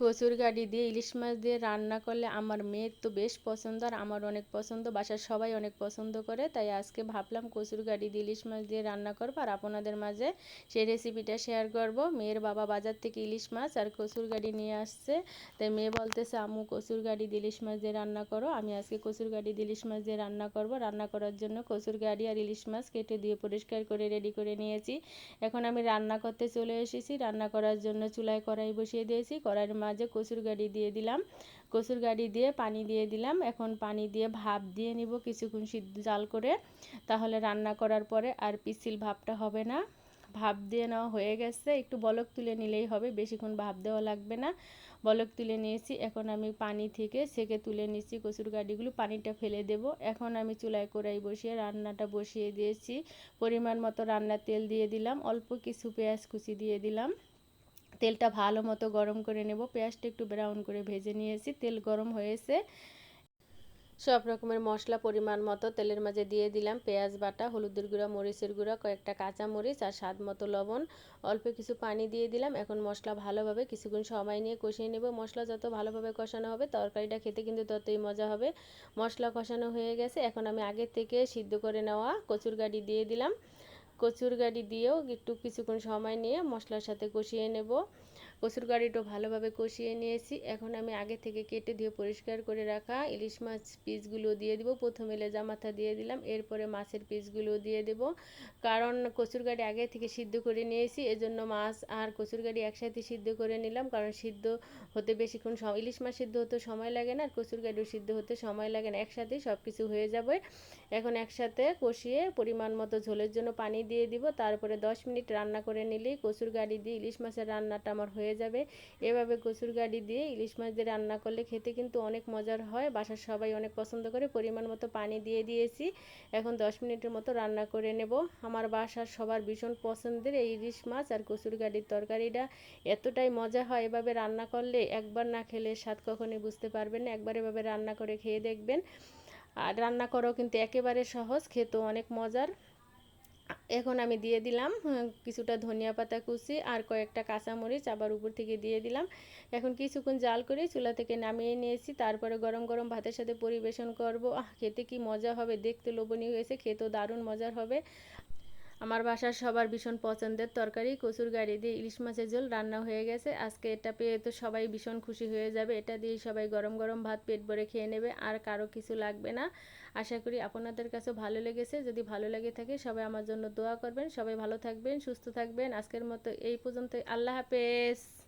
কচুর গাড়ি দিয়ে ইলিশ মাছ দিয়ে রান্না করলে আমার মেয়ের তো বেশ পছন্দ আর আমার অনেক পছন্দ, বাসার সবাই অনেক পছন্দ করে, তাই আজকে ভাবলাম কচুর গাড়ি দিয়ে ইলিশ মাছ দিয়ে রান্না করব আর আপনাদের মাঝে সেই রেসিপিটা শেয়ার করব। মেয়ের বাবা বাজার থেকে ইলিশ মাছ আর কচুর গাড়ি নিয়ে আসছে, তাই মেয়ে বলতেছে, আম্মু, কচুর গাড়ি দিয়ে ইলিশ মাছ দিয়ে রান্না করো, আমি আজকে কচুর গাড়ি দিয়ে ইলিশ মাছ দিয়ে রান্না করব। রান্না করার জন্য কচুর গাড়ি আর ইলিশ মাছ কেটে দিয়ে পরিষ্কার করে রেডি করে নিয়েছি। এখন আমি রান্না করতে চলে এসেছি, রান্না করার জন্য চুলায় কড়াই বসিয়ে দিয়েছি, কড়াইয়ের মাঝে কচুর গাড়ি দিয়ে দিলাম। কচুর গাড়ি দিয়ে পানি দিয়ে দিলাম। এখন পানি দিয়ে ভাপ দিয়ে নিব কিছুক্ষণ সিদ্ধ জাল করে। তাহলে রান্না করার পরে আর পিসিল ভাবটা হবে না। ভাপ দিয়ে নেওয়া হয়ে গেছে। একটু বলক তুলে নিলেই হবে, বেশিক্ষণ ভাপ দেওয়া লাগবে না। বলক তুলে নিয়েছি। এখন আমি পানি থেকে সেকে তুলে নিচ্ছি কচুর গাড়িগুলো। পানিটা ফেলে দেব। এখন আমি চুলায় কড়াই বসিয়ে রান্নাটা বসিয়ে দিয়েছি। পরিমাণ মতো রান্নার তেল দিয়ে দিলাম। অল্প কিছু পেঁয়াজ কুচি দিয়ে দিলাম। তেলটা ভালো মতো গরম করে নেব। পেঁয়াজটা একটু ব্রাউন করে ভেজে নিয়েছি, তেল গরম হয়েছে। সব রকমের মশলা পরিমাণ মতো তেলের মাঝে দিয়ে দিলাম। পেঁয়াজ বাটা, হলুদের গুঁড়া, মরিচের গুঁড়া, কয়েকটা কাঁচা মরিচ আর স্বাদ মতো লবণ। অল্প কিছু পানি দিয়ে দিলাম। এখন মশলা ভালোভাবে কিছুক্ষণ সময় নিয়ে কষিয়ে নেব। মশলা যত ভালোভাবে কষানো হবে, তরকারিটা খেতে কিন্তু ততই মজা হবে। মশলা কষানো হয়ে গেছে। এখন আমি আগের থেকে সিদ্ধ করে নেওয়া কচুর গাড়ি দিয়ে দিলাম। কচুর গাড়ি দিয়েও একটু কিছুক্ষণ সময় নিয়ে মশলার সাথে কষিয়ে নেব। কচুর গাড়িটা ভালোভাবে কষিয়ে নিয়েছি। এখন আমি আগে থেকে কেটে দিয়ে পরিষ্কার করে রাখা ইলিশ মাছ পিসগুলো দিয়ে দিব। প্রথমে লেজা মাথা দিয়ে দিলাম, এরপরে মাছের পিসগুলো দিয়ে দেব। কারণ কচুর গাড়ি আগে থেকে সিদ্ধ করে নিয়েছি, এজন্য মাছ আর কচুর গাড়ি একসাথে সিদ্ধ করে নিলাম। কারণ সিদ্ধ হতে বেশিক্ষণ ইলিশ মাছ সিদ্ধ হতে সময় লাগে না, আর কচুর গাড়িও সিদ্ধ হতে সময় লাগে না। একসাথেই সব কিছু হয়ে যাবে। এখন একসাথে কষিয়ে পরিমাণ মতো ঝোলের জন্য পানি দিয়ে দিব। তারপরে দশ মিনিট রান্না করে নিলেই কচুর গাড়ি দিয়ে ইলিশ মাছের রান্নাটা আমার হয়ে যাবে। এভাবে কচুর গাড়ি দিয়ে ইলিশ মাছ দিয়ে রান্না করলে খেতে কিন্তু অনেক মজার হয়। বাসার সবাই অনেক পছন্দ করে। পরিমাণ মতো পানি দিয়ে দিয়েছি। এখন দশ মিনিটের মতো রান্না করে নেব। আমার বাসার সবার ভীষণ পছন্দের এই ইলিশ মাছ আর কচুর গাড়ির তরকারিটা। এতটাই মজা হয় এভাবে রান্না করলে। একবার না খেলে স্বাদ কখনই বুঝতে পারবেন না। একবার এভাবে রান্না করে খেয়ে দেখবেন। আর রান্না করাও কিন্তু একেবারে সহজ। খেতেও অনেক মজার। এখন আমি দিয়ে দিলাম কিছুটা ধনিয়া পাতা কুচি আর কয়েকটা কাঁচামরিচ আবার উপর থেকে দিয়ে দিলাম। এখন কিছুক্ষণ জাল করে চুলা থেকে নামিয়ে নিয়েছি, তারপরে গরম গরম ভাতের সাথে পরিবেশন করব। আহ, খেতে কি মজা হবে? দেখতে লোভনীয় হয়েছে, খেতেও দারুণ মজার হবে। আমার বাসার সবার ভীষণ পছন্দের তরকারি, কচুর গাড়ি দিয়ে ইলিশ মাছের ঝোল, রান্না হয়ে গেছে। আজকে এটা পেয়ে তো সবাই ভীষণ খুশি হয়ে যাবে। এটা দিয়ে সবাই গরম গরম ভাত পেট ভরে খেয়ে নেবে, আর কারও কিছু লাগবে না। আশা করি আপনাদের কাছে ভালো লেগেছে। যদি ভালো লেগে থাকে, সবাই আমার জন্য দোয়া করবেন। সবাই ভালো থাকবেন, সুস্থ থাকবেন। আজকের মতো এই পর্যন্ত আল্লাহ হাফেজ।